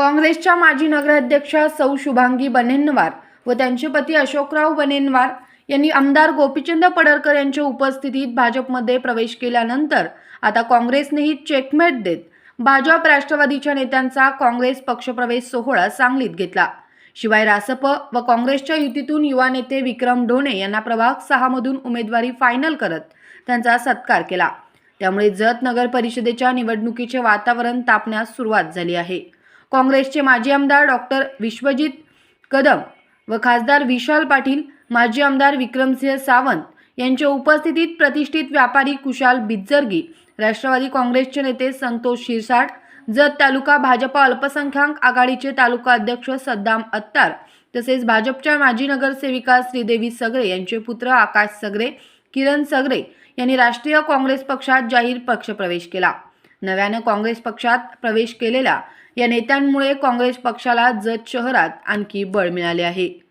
काँग्रेसच्या माजी नगराध्यक्षा सौ शुभांगी बनेनवार व त्यांचे पती अशोकराव बनेनवार यांनी आमदार गोपीचंद पडळकर यांच्या उपस्थितीत भाजपमध्ये प्रवेश केल्यानंतर आता काँग्रेसनेही चेकमेट देत भाजप राष्ट्रवादीच्या नेत्यांचा काँग्रेस पक्षप्रवेश सोहळा सांगलीत घेतला. शिवाय रासप व काँग्रेसच्या युतीतून युवा नेते विक्रम ढोणे यांना प्रभाग सहामधून उमेदवारी फायनल करत त्यांचा सत्कार केला. त्यामुळे जत नगर परिषदेच्या निवडणुकीचे वातावरण तापण्यास सुरुवात झाली आहे. काँग्रेसचे माजी आमदार डॉक्टर विश्वजित कदम व खासदार विशाल पाटील माजी आमदार विक्रमसिंह सावंत यांच्या उपस्थितीत प्रतिष्ठित व्यापारी कुशाल बिज्जर्गी राष्ट्रवादी काँग्रेसचे नेते संतोष शिरसाट जत तालुका भाजपा अल्पसंख्याक आघाडीचे तालुका अध्यक्ष सद्दाम अत्तार तसेच भाजपच्या माजी नगरसेविका श्रीदेवी सगळे यांचे पुत्र आकाश सगरे किरण सगरे यांनी राष्ट्रीय काँग्रेस पक्षात जाहीर पक्षप्रवेश केला. नव्यानं काँग्रेस पक्षात प्रवेश केलेला या नेत्यांमुळे काँग्रेस पक्षाला जत शहरात आणखी बळ मिळाले आहे.